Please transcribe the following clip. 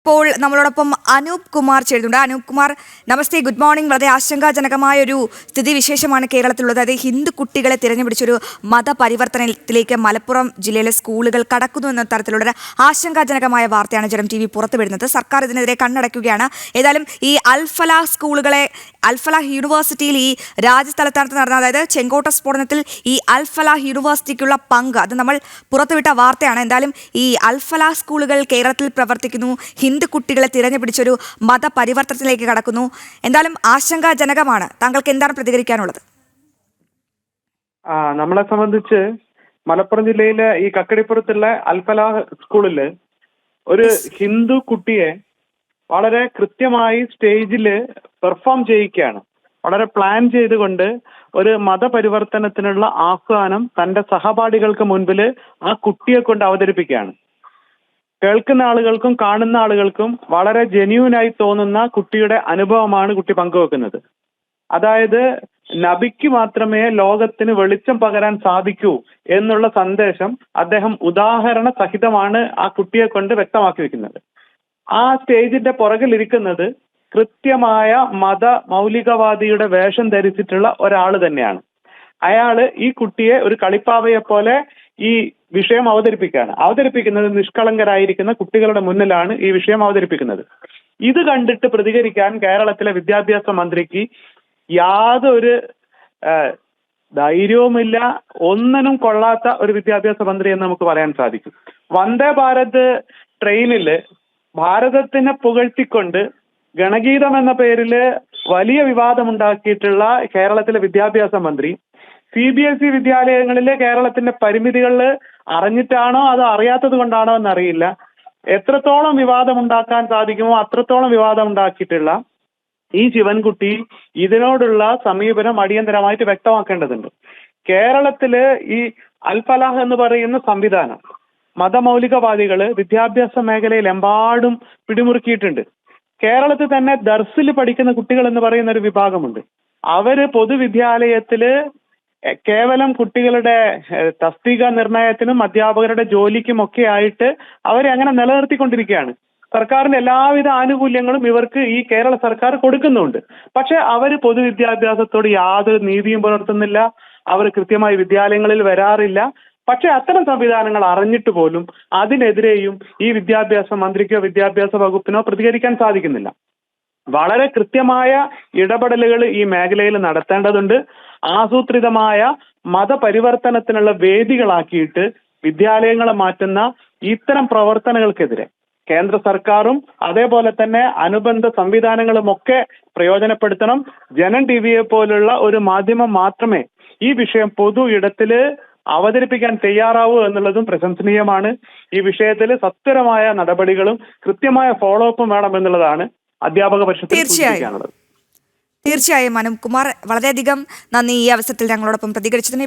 ഇപ്പോൾ നമ്മളോടൊപ്പം അനൂപ് കുമാർ ചേരുന്നുണ്ട്. അനൂപ് കുമാർ നമസ്തേ ഗുഡ് മോർണിംഗ്. വളരെ ആശങ്കാജനകമായ ഒരു സ്ഥിതിവിശേഷമാണ് കേരളത്തിലുള്ളത്. അതായത് ഹിന്ദു കുട്ടികളെ തിരഞ്ഞുപിടിച്ചൊരു മതപരിവർത്തനത്തിലേക്ക് മലപ്പുറം ജില്ലയിലെ സ്കൂളുകൾ കടക്കുന്നു എന്ന തരത്തിലുള്ളൊരു ആശങ്കാജനകമായ വാർത്തയാണ് ജനം ടി വി പുറത്തുവിടുന്നത്. സർക്കാർ ഇതിനെതിരെ കണ്ണടയ്ക്കുകയാണ്. ഏതായാലും ഈ അൽഫല സ്കൂളുകളെ അൽഫല യൂണിവേഴ്സിറ്റിയിൽ ഈ രാജ്യതലസ്ഥാനത്ത് നടന്ന അതായത് ചെങ്കോട്ട സ്ഫോടനത്തിൽ ഈ അൽഫല യൂണിവേഴ്സിറ്റിക്കുള്ള പങ്ക് അത് നമ്മൾ പുറത്തുവിട്ട വാർത്തയാണ്. എന്തായാലും ഈ അൽഫല സ്കൂളുകൾ കേരളത്തിൽ പ്രവർത്തിക്കുന്നു. ഹിന്ദു കുട്ടികളെ തിരഞ്ഞുപിടിച്ചൊരു മതപരിവർത്തനത്തിലേക്ക് കടക്കുന്നു. എന്തായാലും ആശങ്കാജനകമാണ്. താങ്കൾക്ക് എന്താണ് പ്രതികരിക്കാനുള്ളത്? നമ്മളെ സംബന്ധിച്ച് മലപ്പുറം ജില്ലയിലെ ഈ കക്കടിപ്പുറത്തുള്ള അൽഫലാഹ് സ്കൂളിൽ ഒരു ഹിന്ദു കുട്ടിയെ വളരെ കൃത്യമായി സ്റ്റേജിൽ പെർഫോം ചെയ്യിക്കുകയാണ്. വളരെ പ്ലാൻ ചെയ്തുകൊണ്ട് ഒരു മതപരിവർത്തനത്തിനുള്ള ആഹ്വാനം തന്റെ സഹപാഠികൾക്ക് മുൻപിൽ ആ കുട്ടിയെ കൊണ്ട് അവതരിപ്പിക്കുകയാണ്. കേൾക്കുന്ന ആളുകൾക്കും കാണുന്ന ആളുകൾക്കും വളരെ ജെന്യൂനായി തോന്നുന്ന കുട്ടിയുടെ അനുഭവമാണ് കുട്ടി പങ്കുവെക്കുന്നത്. അതായത് നബിക്ക് മാത്രമേ ലോകത്തിന് വെളിച്ചം പകരാൻ സാധിക്കൂ എന്നുള്ള സന്ദേശം അദ്ദേഹം ഉദാഹരണ സഹിതമാണ് ആ കുട്ടിയെ കൊണ്ട് വ്യക്തമാക്കി വെക്കുന്നത്. ആ സ്റ്റേജിന്റെ പുറകിലിരിക്കുന്നത് കൃത്യമായ മത മൗലികവാദിയുടെ വേഷം ധരിച്ചിട്ടുള്ള ഒരാൾ തന്നെയാണ്. അയാൾ ഈ കുട്ടിയെ ഒരു കളിപ്പാവയെ പോലെ ഈ വിഷയം അവതരിപ്പിക്കുകയാണ് അവതരിപ്പിക്കുന്നത് നിഷ്കളങ്കരായിരിക്കുന്ന കുട്ടികളുടെ മുന്നിലാണ് ഈ വിഷയം അവതരിപ്പിക്കുന്നത്. ഇത് കണ്ടിട്ട് പ്രതികരിക്കാൻ കേരളത്തിലെ വിദ്യാഭ്യാസ മന്ത്രിക്ക് യാതൊരു ധൈര്യവുമില്ല. ഒന്നിനും കൊള്ളാത്ത ഒരു വിദ്യാഭ്യാസ മന്ത്രി എന്ന് നമുക്ക് പറയാൻ സാധിക്കും. വന്ദേ ഭാരത് ട്രെയിനിൽ ഭാരതത്തിനെ പുകഴ്ത്തിക്കൊണ്ട് ഗണഗീതം എന്ന പേരിൽ വലിയ വിവാദമുണ്ടാക്കിയിട്ടുള്ള കേരളത്തിലെ വിദ്യാഭ്യാസ മന്ത്രി സി ബി എസ് ഇ വിദ്യാലയങ്ങളിലെ കേരളത്തിന്റെ പരിമിതികളിൽ അറിഞ്ഞിട്ടാണോ അതോ അറിയാത്തത് കൊണ്ടാണോ എന്നറിയില്ല. എത്രത്തോളം വിവാദം ഉണ്ടാക്കാൻ സാധിക്കുമോ അത്രത്തോളം വിവാദം ഉണ്ടാക്കിയിട്ടുള്ള ഈ ശിവൻകുട്ടി ഇതിനോടുള്ള സമീപനം അടിയന്തരമായിട്ട് വ്യക്തമാക്കേണ്ടതുണ്ട്. കേരളത്തിൽ ഈ അൽഫലാഹ് എന്ന് പറയുന്ന സംവിധാനം മതമൗലികവാദികൾ വിദ്യാഭ്യാസ മേഖലയിൽ എമ്പാടും പിടിമുറുക്കിയിട്ടുണ്ട്. കേരളത്തിൽ തന്നെ ദർസിൽ പഠിക്കുന്ന കുട്ടികൾ എന്ന് പറയുന്ന ഒരു വിഭാഗമുണ്ട്. അവർ പൊതുവിദ്യാലയത്തിൽ കേവലം കുട്ടികളുടെ തസ്തിക നിർണയത്തിനും അധ്യാപകരുടെ ജോലിക്കും ഒക്കെ ആയിട്ട് അവരെ അങ്ങനെ നിലനിർത്തിക്കൊണ്ടിരിക്കുകയാണ്. സർക്കാരിന്റെ എല്ലാവിധ ആനുകൂല്യങ്ങളും ഇവർക്ക് ഈ കേരള സർക്കാർ കൊടുക്കുന്നുണ്ട്. പക്ഷെ അവർ പൊതുവിദ്യാഭ്യാസത്തോട് യാതൊരു നീതിയും പുലർത്തുന്നില്ല. അവർ കൃത്യമായി വിദ്യാലയങ്ങളിൽ വരാറില്ല. പക്ഷെ അത്തരം സംവിധാനങ്ങൾ അറിഞ്ഞിട്ട് പോലും അതിനെതിരെയും ഈ വിദ്യാഭ്യാസ മന്ത്രിക്കോ വിദ്യാഭ്യാസ വകുപ്പിനോ പ്രതികരിക്കാൻ സാധിക്കുന്നില്ല. വളരെ കൃത്യമായ ഇടപെടലുകൾ ഈ മേഖലയിൽ നടത്തേണ്ടതുണ്ട്. ആസൂത്രിതമായ മതപരിവർത്തനത്തിനുള്ള വേദികളാക്കിയിട്ട് വിദ്യാലയങ്ങളെ മാറ്റുന്ന ഇത്തരം പ്രവർത്തനങ്ങൾക്കെതിരെ കേന്ദ്ര സർക്കാരും അതേപോലെ തന്നെ അനുബന്ധ സംവിധാനങ്ങളും ഒക്കെ പ്രയോജനപ്പെടുത്തണം. ജനൻ ടി വിയെ പോലുള്ള ഒരു മാധ്യമം മാത്രമേ ഈ വിഷയം പൊതു ഇടത്തിൽ അവതരിപ്പിക്കാൻ തയ്യാറാവൂ എന്നുള്ളതും പ്രശംസനീയമാണ്. ഈ വിഷയത്തിൽ സത്വരമായ നടപടികളും കൃത്യമായ ഫോളോ അപ്പും വേണം എന്നുള്ളതാണ് അധ്യാപക പരിഷത്തിൽ തീർച്ചയായും. തീർച്ചയായും അനുപ് കുമാർ വളരെയധികം നന്ദി ഈ അവസരത്തിൽ ഞങ്ങളോടൊപ്പം പ്രതികരിച്ചതിന്